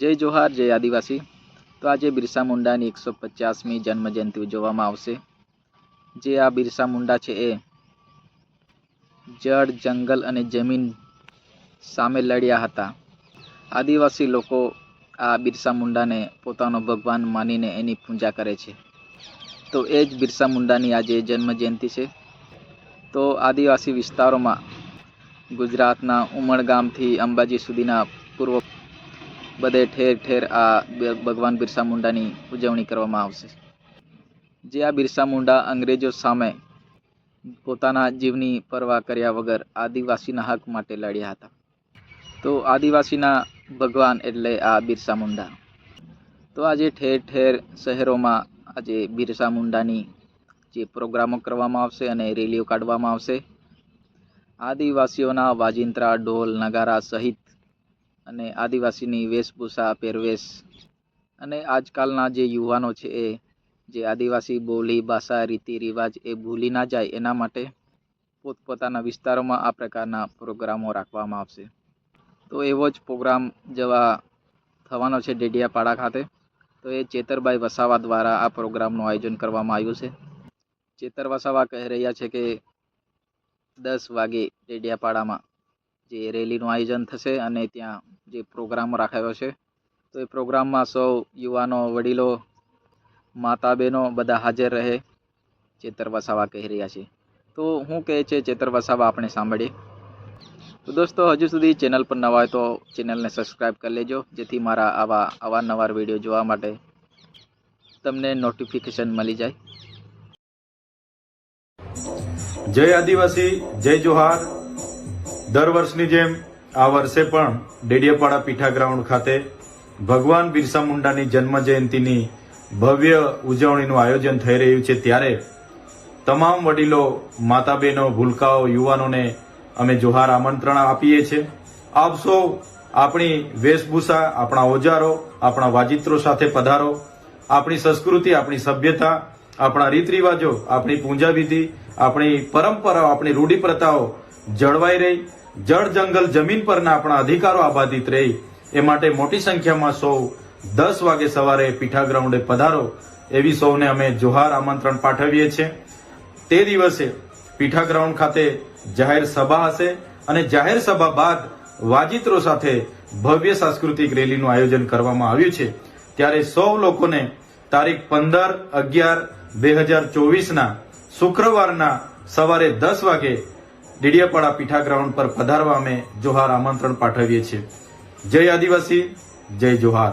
જય જોહાર, જય આદિવાસી. તો આજે બિરસા મુંડાની એકસો પચાસમી જન્મજયંતિ ઉજવવામાં આવશે. જે આ બિરસા મુંડા છે એ જળ, જંગલ અને જમીન સામે લડ્યા હતા. આદિવાસી લોકો આ બિરસા મુંડાને પોતાનો ભગવાન માનીને એની પૂજા કરે છે. તો એ જ બિરસા મુંડાની આજે જન્મજયંતિ છે. તો આદિવાસી વિસ્તારોમાં ગુજરાતના ઉમરગામથી અંબાજી સુધીના પૂર્વ બધે ઠેર ઠેર આ ભગવાન બિરસા મુંડાની ઉજવણી કરવામાં આવશે. જે આ બિરસા મુંડા અંગ્રેજો સામે પોતાના જીવની પરવા કર્યા વગર આદિવાસીના હક માટે લડ્યા હતા. તો આદિવાસીના ભગવાન એટલે આ બિરસા મુંડા. તો આજે ઠેર ઠેર શહેરોમાં આજે બિરસા મુંડાની જે પ્રોગ્રામો કરવામાં આવશે અને રેલીઓ કાઢવામાં આવશે. આદિવાસીઓના વાજિંત્રા, ઢોલ, નગારા સહિત અને આદિવાસીની વેશભૂષા, પહેરવેશ અને આજકાલના જે યુવાનો છે એ, જે આદિવાસી બોલી, ભાષા, રીતિ, રિવાજ એ ભૂલી ના જાય, એના માટે પોતપોતાના વિસ્તારોમાં આ પ્રકારના પ્રોગ્રામો રાખવામાં આવશે. તો એવો જ પ્રોગ્રામ જવા થવાનો છે ડેડિયાપાડા ખાતે. તો એ ચેતરભાઈ વસાવા દ્વારા આ પ્રોગ્રામનું આયોજન કરવામાં આવ્યું છે. ચેતર વસાવા કહી રહ્યા છે કે દસ વાગે ડેડિયાપાડામાં જે રેલીનું આયોજન થશે અને ત્યાં જે પ્રોગ્રામ રાખાયો છે. તો એ પ્રોગ્રામમાં સૌ યુવાનો, વડીલો માતા બહેનો બધા હાજર રહે, ચેતર વસાવા કહી રહ્યા છે. તો હું કહે છે ચેતર વસાવા આપણે સાંભળીએ. તો દોસ્તો, હજુ સુધી ચેનલ પર નવા હોય તો ચેનલને સબસ્ક્રાઈબ કરી લેજો, જેથી મારા આવા અવારનવાર વીડિયો જોવા માટે તમને નોટિફિકેશન મળી જાય. જય આદિવાસી, જય જોહાર. દર વર્ષની જેમ આ વર્ષે પણ ડેડિયાપાડા પીઠા ગ્રાઉન્ડ ખાતે ભગવાન બિરસા મુંડાની જન્મ જયંતિની ભવ્ય ઉજવણીનું આયોજન થઈ રહ્યું છે. ત્યારે તમામ વડીલો માતા બહેનો ભૂલકાઓ, યુવાનોને અમે જોહાર આમંત્રણ આપીએ છીએ. આપ આપણી વેશભૂષા, આપણા ઓજારો, આપણા વાજિત્રો સાથે પધારો. આપણી સંસ્કૃતિ, આપણી સભ્યતા, આપણા રીત રિવાજો આપણી પૂજા વિધિ આપણી પરંપરાઓ, આપણી રૂઢિ પ્રથાઓ જળવાઈ રહી. જળ જંગલ જમીન પરના આપણા અધિકારો આબાદિત રહી. એ માટે મોટી સંખ્યામાં સૌ દસ વાગે સવારે પીઠા ગ્રાઉન્ડે પધારો. એવી સૌને અમે જોહાર આમંત્રણ પાઠવીએ છીએ. તે દિવસે પીઠા ગ્રાઉન્ડ ખાતે જાહેર સભા હશે અને જાહેર સભા બાદ વાજિત્રો સાથે ભવ્ય સાંસ્કૃતિક રેલીનું આયોજન કરવામાં આવ્યું છે. ત્યારે સૌ લોકોને તારીખ પંદર અગિયાર બે હજાર ચોવીસના શુક્રવારના સવારે દસ વાગે ડીડિયાપાડા પીઠા ગ્રાઉન્ડ પર પધારવા અમે જોહાર આમંત્રણ પાઠવીએ છીએ. જય આદિવાસી જય જોહાર.